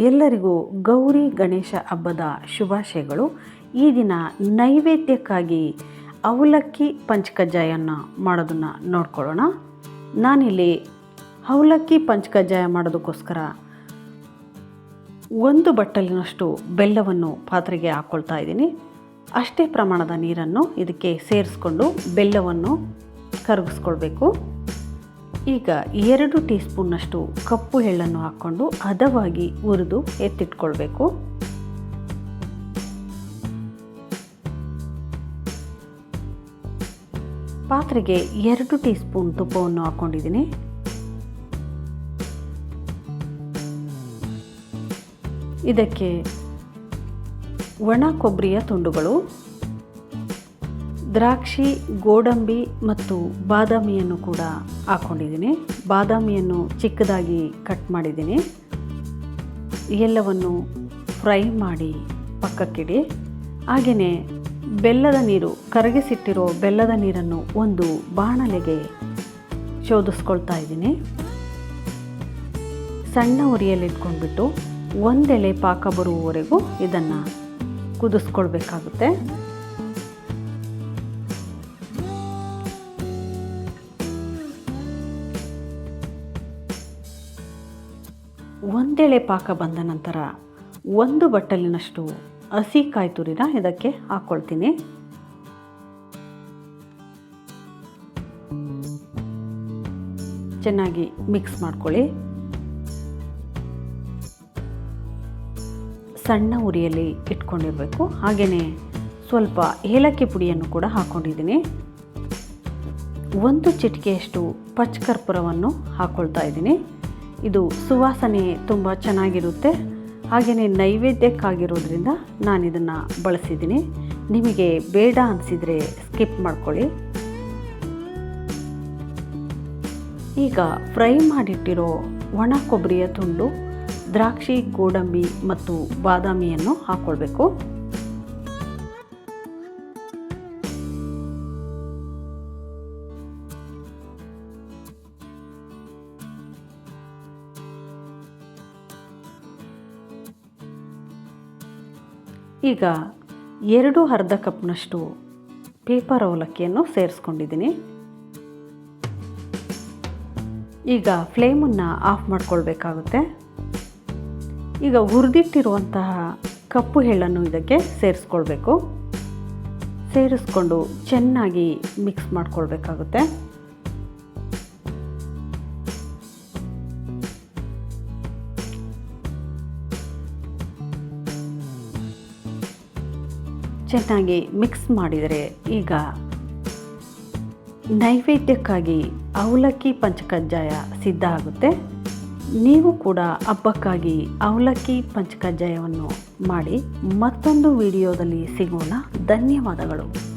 ಎಲ್ಲರಿಗೂ ಗೌರಿ ಗಣೇಶ ಹಬ್ಬದ ಶುಭಾಶಯಗಳು. ಈ ದಿನ ನೈವೇದ್ಯಕ್ಕಾಗಿ ಅವಲಕ್ಕಿ ಪಂಚಕಜ್ಜಾಯನ ಮಾಡೋದನ್ನು ನೋಡ್ಕೊಳ್ಳೋಣ. ನಾನಿಲ್ಲಿ ಅವಲಕ್ಕಿ ಪಂಚಕಜ್ಜಾಯ ಮಾಡೋದಕ್ಕೋಸ್ಕರ ಒಂದು ಬಟ್ಟಲಿನಷ್ಟು ಬೆಲ್ಲವನ್ನು ಪಾತ್ರೆಗೆ ಹಾಕ್ಕೊಳ್ತಾ ಇದ್ದೀನಿ. ಅಷ್ಟೇ ಪ್ರಮಾಣದ ನೀರನ್ನು ಇದಕ್ಕೆ ಸೇರಿಸ್ಕೊಂಡು ಬೆಲ್ಲವನ್ನು ಕರಗಿಸ್ಕೊಳ್ಬೇಕು. ಈಗ ಎರಡು ಟೀ ಸ್ಪೂನ್ನಷ್ಟು ಕಪ್ಪು ಎಳ್ಳನ್ನು ಹಾಕ್ಕೊಂಡು ಹದವಾಗಿ ಹುರಿದು ಎತ್ತಿಟ್ಕೊಳ್ಬೇಕು. ಪಾತ್ರೆಗೆ ಎರಡು ಟೀ ಸ್ಪೂನ್ ತುಪ್ಪವನ್ನು ಹಾಕ್ಕೊಂಡಿದ್ದೀನಿ. ಇದಕ್ಕೆ ಒಣ ಕೊಬ್ಬರಿಯ ತುಂಡುಗಳು ದ್ರಾಕ್ಷಿ, ಗೋಡಂಬಿ ಮತ್ತು ಬಾದಾಮಿಯನ್ನು ಕೂಡ ಹಾಕ್ಕೊಂಡಿದ್ದೀನಿ ಬಾದಾಮಿಯನ್ನು ಚಿಕ್ಕದಾಗಿ ಕಟ್ ಮಾಡಿದ್ದೀನಿ. ಎಲ್ಲವನ್ನು ಫ್ರೈ ಮಾಡಿ ಪಕ್ಕಕ್ಕಿಡಿ. ಹಾಗೆಯೇ ಬೆಲ್ಲದ ನೀರು, ಕರಗಿಸಿಟ್ಟಿರೋ ಬೆಲ್ಲದ ನೀರನ್ನು ಒಂದು ಬಾಣಲೆಗೆ ಶೋಧಿಸ್ಕೊಳ್ತಾ ಇದ್ದೀನಿ. ಸಣ್ಣ ಉರಿಯಲ್ಲಿಟ್ಕೊಂಡ್ಬಿಟ್ಟು ಒಂದೆಲೆ ಪಾಕ ಬರುವವರೆಗೂ ಇದನ್ನು ಕುದಿಸ್ಕೊಳ್ಬೇಕಾಗುತ್ತೆ. ಒಂದೆಳೆ ಪಾಕ ಬಂದ ನಂತರ ಒಂದು ಬಟ್ಟಲಿನಷ್ಟು ಹಸಿ ಕಾಯಿ ತುರಿನ ಇದಕ್ಕೆ ಹಾಕ್ಕೊಳ್ತೀನಿ ಚೆನ್ನಾಗಿ ಮಿಕ್ಸ್ ಮಾಡ್ಕೊಳ್ಳಿ. ಸಣ್ಣ ಉರಿಯಲ್ಲಿ ಇಟ್ಕೊಂಡಿರಬೇಕು. ಹಾಗೆಯೇ ಸ್ವಲ್ಪ ಏಲಕ್ಕಿ ಪುಡಿಯನ್ನು ಕೂಡ ಹಾಕ್ಕೊಂಡಿದ್ದೀನಿ ಒಂದು ಚಿಟಿಕೆಯಷ್ಟು ಪಚ್ಕರ್ಪುರವನ್ನು ಹಾಕ್ಕೊಳ್ತಾ ಇದ್ದೀನಿ. ಇದು ಸುವಾಸನೆ ತುಂಬ ಚೆನ್ನಾಗಿರುತ್ತೆ. ಹಾಗೆಯೇ ನೈವೇದ್ಯಕ್ಕಾಗಿರೋದ್ರಿಂದ ನಾನು ಇದನ್ನು ಬಳಸಿದ್ದೀನಿ. ನಿಮಗೆ ಬೇಡ ಅನಿಸಿದರೆ ಸ್ಕಿಪ್ ಮಾಡ್ಕೊಳ್ಳಿ. ಈಗ ಫ್ರೈ ಮಾಡಿಟ್ಟಿರೋ ಒಣ ಕೊಬ್ಬರಿಯ ತುಂಡು, ದ್ರಾಕ್ಷಿ, ಗೋಡಂಬಿ ಮತ್ತು ಬಾದಾಮಿಯನ್ನು ಹಾಕ್ಕೊಳ್ಬೇಕು ಈಗ ಎರಡು ಅರ್ಧ ಕಪ್ನಷ್ಟು ಪೇಪರ್ ಅವಲಕ್ಕಿಯನ್ನು ಸೇರಿಸ್ಕೊಂಡಿದ್ದೀನಿ. ಈಗ ಫ್ಲೇಮನ್ನು ಆಫ್ ಮಾಡ್ಕೊಳ್ಬೇಕಾಗುತ್ತೆ. ಈಗ ಹುರಿದಿಟ್ಟಿರುವಂತಹ ಕಪ್ಪು ಎಳ್ಳನ್ನು ಇದಕ್ಕೆ ಸೇರಿಸ್ಕೊಳ್ಬೇಕು. ಸೇರಿಸ್ಕೊಂಡು ಚೆನ್ನಾಗಿ ಮಿಕ್ಸ್ ಮಾಡ್ಕೊಳ್ಬೇಕಾಗುತ್ತೆ. ಚೆನ್ನಾಗಿ ಮಿಕ್ಸ್ ಮಾಡಿದರೆ ಈಗ ನೈವೇದ್ಯಕ್ಕಾಗಿ ಅವಲಕ್ಕಿ ಪಂಚಕಜ್ಜಾಯ ಸಿದ್ಧ ಆಗುತ್ತೆ. ನೀವು ಕೂಡ ಹಬ್ಬಕ್ಕಾಗಿ ಅವಲಕ್ಕಿ ಪಂಚಕಜ್ಜಾಯವನ್ನು ಮಾಡಿ ಮತ್ತೊಂದು ವಿಡಿಯೋದಲ್ಲಿ ಸಿಗೋಣ. ಧನ್ಯವಾದಗಳು.